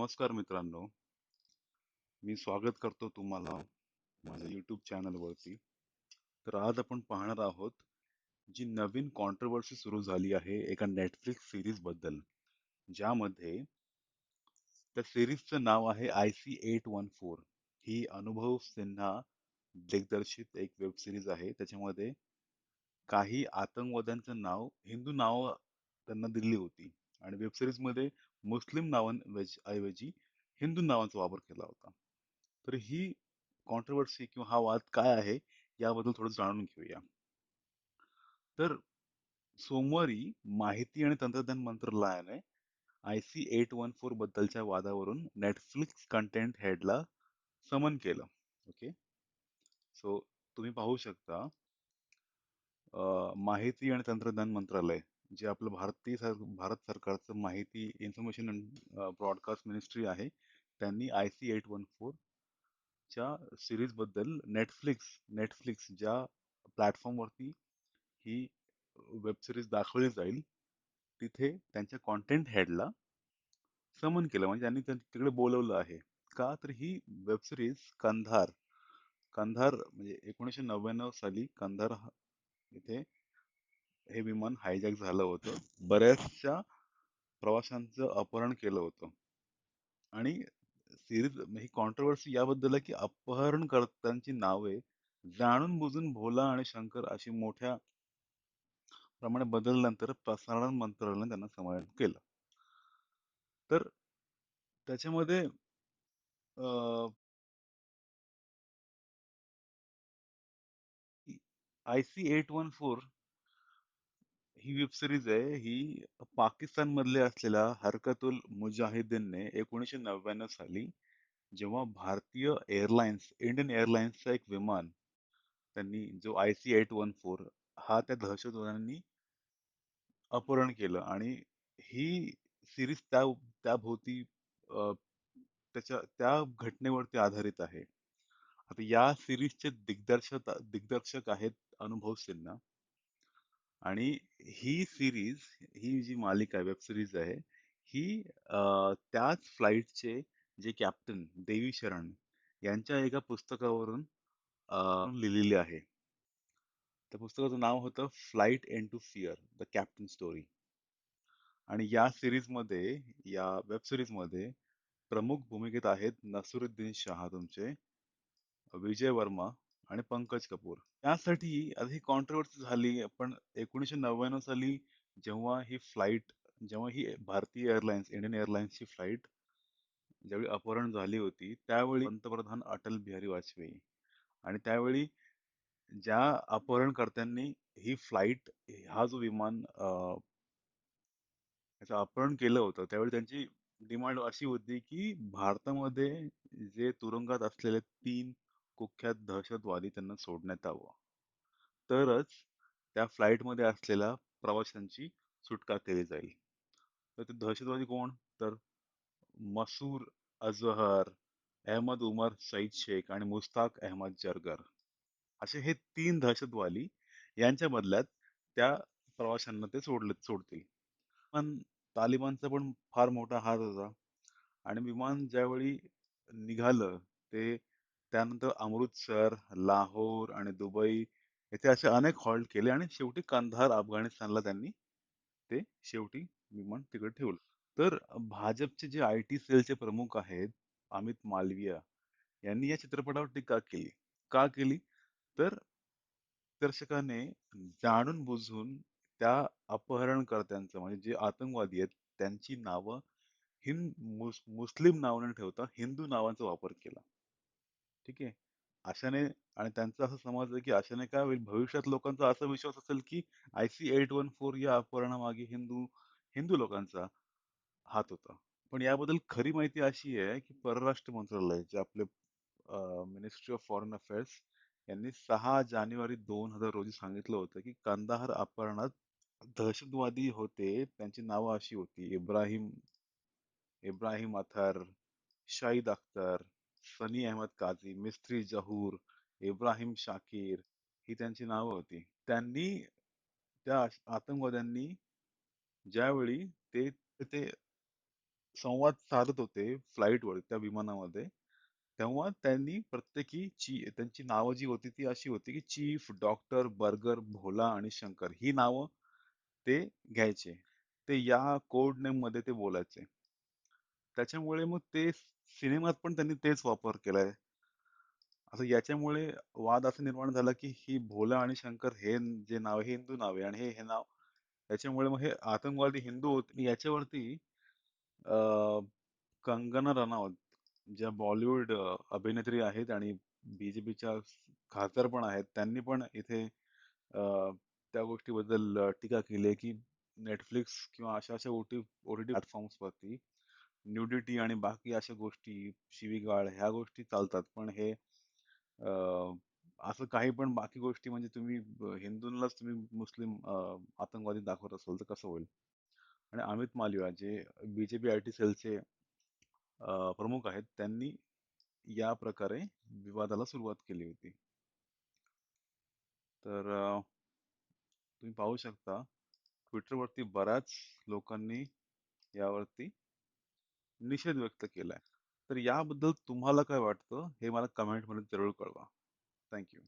नमस्कार मित्रांनो. मी स्वागत करतो तुम्हाला माझ्या युट्यूब चॅनलवरती तर आज आपण पाहणार आहोत जी नवीन कॉन्ट्रोवर्सी सुरू झाली आहे एका नेटफ्लिक्स सिरीजबद्दल ज्यामध्ये त्या सिरीजचं नाव आहे I C eight one four ही अनुभव सिन्हा दिग्दर्शित एक वेब सिरीज आहे. त्याच्यामध्ये काही आतंकवाद्यांचं नाव हिंदू नाव त्यांना दिली होती. आणि वेब सिरीजमध्ये मुस्लिम मुस्लिम नावांऐवजी हिंदू नावांचा वापर केला होता. तर ही कॉन्ट्रोवर्सी किंवा हा वाद काय आहे याबद्दल थोडं जाणून घेऊया. तर सोमवारी माहिती आणि तंत्रज्ञान मंत्रालयाने I C eight one four बद्दलच्या वादावरून नेटफ्लिक्स कंटेंट हेडला समन केलं. ओके? सो तुम्ही पाहू शकता अ, माहिती आणि तंत्रज्ञान मंत्रालय जे आपलं भारतीय सर भारत सरकारचं माहिती इन्फॉर्मेशन अँड ब्रॉडकास्ट मिनिस्ट्री आहे त्यांनी आय सी एट वन फोरच्या सिरीजबद्दल नेटफ्लिक्स नेटफ्लिक्स ज्या प्लॅटफॉर्मवरती ही वेब सिरीज दाखवली जाईल तिथे त्यांच्या कॉन्टेंट हेडला समन केलं. म्हणजे त्यांनी तिकडे बोलवलं आहे. का तर ही वेब सिरीज कंधार कंधार म्हणजे एकोणीसशे नव्याण्णव साली कंधार हा- इथे हे विमान हायजॅक झालं होतं. बऱ्याचशा प्रवाशांचं अपहरण केलं होतं. आणि सिरीज ही कॉन्ट्रोवर्सी याबद्दल आहे की अपहरणकर्त्यांची नावे जाणून बुजून भोला आणि शंकर अशी मोठ्या प्रमाणे बदलल्यानंतर प्रसारण मंत्रालयाने त्यांना समावेश केलं. तर त्याच्यामध्ये I C eight one four he web series आहे. ही पाकिस्तान मधले असलेल्या हरकतुल मुजाहिदीनने एकोणीसशे नव्याण्णव साली जेव्हा भारतीय एअरलाइन्स इंडियन एअरलाइन्सचा एक विमान त्यांनी जो I C eight one four हा त्या दहशतवाद्यांनी अपहरण केलं आणि ही सिरीज त्या त्याभोवती अं त्याच्या त्या घटनेवरती आधारित आहे. आता या सिरीजचे दिग्दर्शक दिग्दर्शक आहेत अनुभव सिन्हा. आणि ही सिरीज ही जी मालिका आहे वेब सिरीज आहे ही अ, त्याच फ्लाईटचे जे कॅप्टन देवी शरण यांच्या एका पुस्तकावरून अ, लिहिलेली आहे. त्या पुस्तकाचं नाव होतं flight to fear the captain story आणि या सिरीजमध्ये या वेब सिरीजमध्ये प्रमुख भूमिकेत आहेत नसरुद्दीन शाह तुमचे विजय वर्मा आणि पंकज कपूर. त्यासाठी आता ही कॉन्ट्रोवर्सी झाली पण एकोणीसशे नव्याण्णव साली जेव्हा ही फ्लाईट जेव्हा ही भारतीय एअरलाइन्स इंडियन एअरलाइन्सची फ्लाईट ज्यावेळी अपहरण झाली होती त्यावेळी पंतप्रधान अटल बिहारी वाजपेयी आणि त्यावेळी ज्या अपहरणकर्त्यांनी ही फ्लाईट हा जो विमान याचं अपहरण केलं होतं त्यावेळी त्यांची डिमांड अशी होती की भारतामध्ये जे तुरुंगात असलेले तीन कुख्यात दहशतवादी त्यांना सोडण्यात यावं. तरच त्या फ्लाईटमध्ये असलेल्या प्रवाशांची सुटका केली जाईल. तर ते दहशतवादी कोण? तर मसूर अजहर अहमद उमर सईद शेख आणि मुस्ताक अहमद जरगर. असे हे तीन दहशतवादी यांच्या बदल्यात त्या प्रवाशांना ते सोडले सोडतील. पण तालिबानचा पण फार मोठा हात होता. आणि विमान ज्यावेळी निघालं ते त्यानंतर अमृतसर लाहोर आणि दुबई येथे असे अनेक हॉल्ट केले आणि शेवटी कंधार अफगाणिस्तानला त्यांनी ते शेवटी विमान तिकडे ठेवलं. तर भाजपचे जे आय टी सेलचे प्रमुख आहेत अमित मालविया यांनी या चित्रपटावर टीका केली. का केली? तर दर्शकाने जाणून बुजून त्या अपहरणकर्त्यांचं म्हणजे जे आतंकवादी आहेत त्यांची नावं हिंद मुस, मुस्लिम नावाने न ठेवता हिंदू नावांचा वापर केला. ठीक आहे. अशाने आणि त्यांचं असं समजलं की आशाने काय होईल? भविष्यात लोकांचा असा विश्वास असेल की I C eight one four या अपहरणामागे हिंदू हिंदू लोकांचा हात होता. पण याबद्दल खरी माहिती अशी आहे की परराष्ट्र मंत्रालय जे आपले मिनिस्ट्री ऑफ फॉरेन अफेअर्स यांनी सहा जानेवारी दोन हजार रोजी सांगितलं होतं की कंदाहार अपहरणात दहशतवादी होते त्यांची नावं अशी होती. इब्राहिम इब्राहिम अथर शाहिद अख्तर सनी अहमद काझी मिस्त्री जहूर इब्राहिम शाकिर ही त्यांची नावं होती त्यांनी त्या आतंकवाद्यांनी ज्यावेळी ते ते संवाद साधत होते फ्लाइटवर त्या विमानामध्ये तेव्हा त्यांनी प्रत्येकी ची त्यांची नावं जी होती ती अशी होती की चीफ, डॉक्टर, बर्गर, भोला आणि शंकर ही नावं ते घ्यायचे. ते या कोड नेममध्ये ते बोलायचे. त्याच्यामुळे मग ते सिनेमात पण त्यांनी तेच वापर केलाय. आता याच्यामुळे वाद असा निर्माण झाला की ही भोला आणि शंकर हे जे नाव हे हिंदू नाव आहे आणि हे हे नाव त्याच्यामुळे मग हे आतंकवादी हिंदू होते याच्यावरती अ, कंगना रनौत ज्या बॉलिवूड अ, अभिनेत्री आहेत आणि बीजेपीच्या खासदार पण आहेत त्यांनी पण इथे अ, त्या गोष्टीबद्दल अ, टीका केली आहे की Netflix किंवा अशा अशा OT OTT प्लॅटफॉर्म्स वरती न्यूडिटी आणि बाकी अशा गोष्टी शिवीगाळ ह्या गोष्टी चालतात. पण हे अ, असं काही पण बाकी गोष्टी म्हणजे तुम्ही ब- हिंदूंनाच तुम्ही मुस्लिम अ, आतंकवादी दाखवत असाल तर कसं होईल? आणि अमित मालविया जे बीजेपी आय टी सेलचे अ, प्रमुख आहेत त्यांनी या प्रकारे विवादाला सुरुवात केली होती. तर अ, तुम्ही पाहू शकता ट्विटरवरती बऱ्याच लोकांनी यावरती निषेध व्यक्त केलाय. तर याबद्दल तुम्हाला काय वाटतं हे मला कमेंटमध्ये जरूर कळवा. थँक्यू